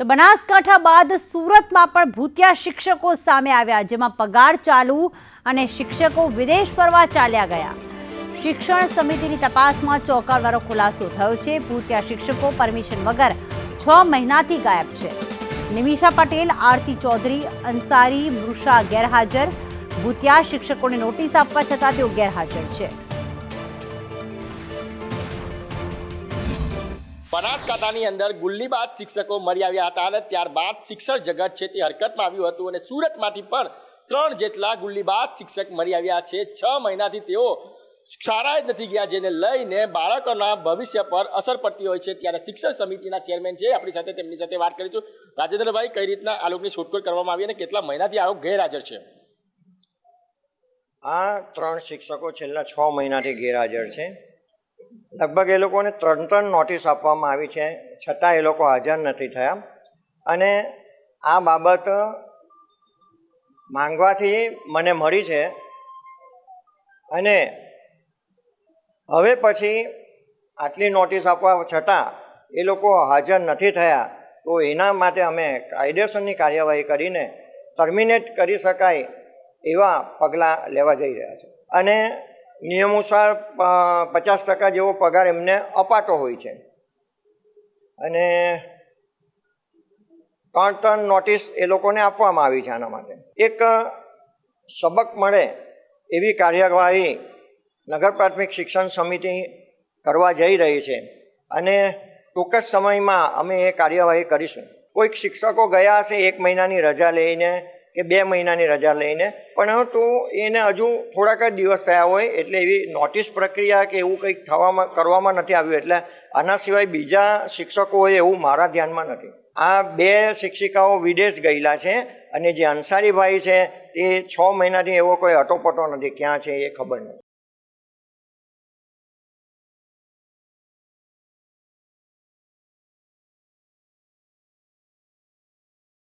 તો બનાસકાંઠા બાદ સુરતમાં પણ ભૂતિયા શિક્ષકો સામે આવ્યા, જેમાં પગાર ચાલુ અને શિક્ષકો વિદેશ ફરવા ચાલ્યા ગયા. શિક્ષણ સમિતિની તપાસમાં ચોંકાવનારો ખુલાસો થયો છે. ભૂતિયા શિક્ષકો પરમિશન વગર છ મહિનાથી ગાયબ છે. નિમિષા પટેલ, આરતી ચૌધરી, અંસારી, મૃષા ગેરહાજર. ભૂતિયા શિક્ષકોને નોટિસ આપવા છતાં તેઓ ગેરહાજર છે. બનાસકાંઠાની અંદર ગુલ્લીબાદ શિક્ષકો મળી આવ્યા હતા અને ત્યારબાદ શિક્ષણ જગત છે તે હરકતમાં આવ્યું હતું અને સુરતમાંથી પણ ત્રણ જેટલા ગુલ્લીબાદ શિક્ષક મળી આવ્યા છે. છ મહિનાથી તેઓ શાળાએ જ નથી ગયા, જેને લઈને બાળકોના ભવિષ્ય પર અસર પડતી હોય છે. ત્યારે શિક્ષણ સમિતિના ચેરમેન છે, આપણી સાથે તેમની સાથે વાત કરીશું. રાજેન્દ્રભાઈ, કઈ રીતના આ લોકોની શોધખોળ કરવામાં આવી અને કેટલા મહિનાથી આ ગેરહાજર છે? આ ત્રણ શિક્ષકો છેલ્લા છ મહિનાથી ગેરહાજર છે. લગભગ એ લોકોને ત્રણ ત્રણ નોટિસ આપવામાં આવી છે, છતાં એ લોકો હાજર નથી થયા. અને આ બાબત માંગવાથી મને મળી છે. અને હવે પછી આટલી નોટિસ આપવા છતાં એ લોકો હાજર નથી થયા, તો એના માટે અમે કાયદેસરની કાર્યવાહી કરીને ટર્મિનેટ કરી શકાય એવા પગલાં લેવા જઈ રહ્યા છે અને નિયમોસાર પચાસ ટકા જેવો પગાર એમને અપાતો હોય છે. અને ત્રણ ત્રણ નોટિસ એ લોકોને આપવામાં આવી છે આના માટે. એક સબક મળે એવી કાર્યવાહી નગર પ્રાથમિક શિક્ષણ સમિતિ કરવા જઈ રહી છે. અને ટૂંક જ સમયમાં અમે એ કાર્યવાહી કરીશું. કોઈક શિક્ષકો ગયા હશે એક મહિનાની રજા લઈને કે બે મહિનાની રજા લઈને. પરંતુ એને હજુ થોડાક જ દિવસ થયા હોય એટલે એવી નોટિસ પ્રક્રિયા કે એવું કંઈક થવામાં, કરવામાં નથી આવ્યું. એટલે આના સિવાય બીજા શિક્ષકો હોય એવું મારા ધ્યાનમાં નથી. આ બે શિક્ષિકાઓ વિદેશ ગયેલા છે અને જે અંસારીભાઈ છે તે છ મહિનાથી એવો કોઈ અટોપટો નથી. ક્યાં છે એ ખબર નથી.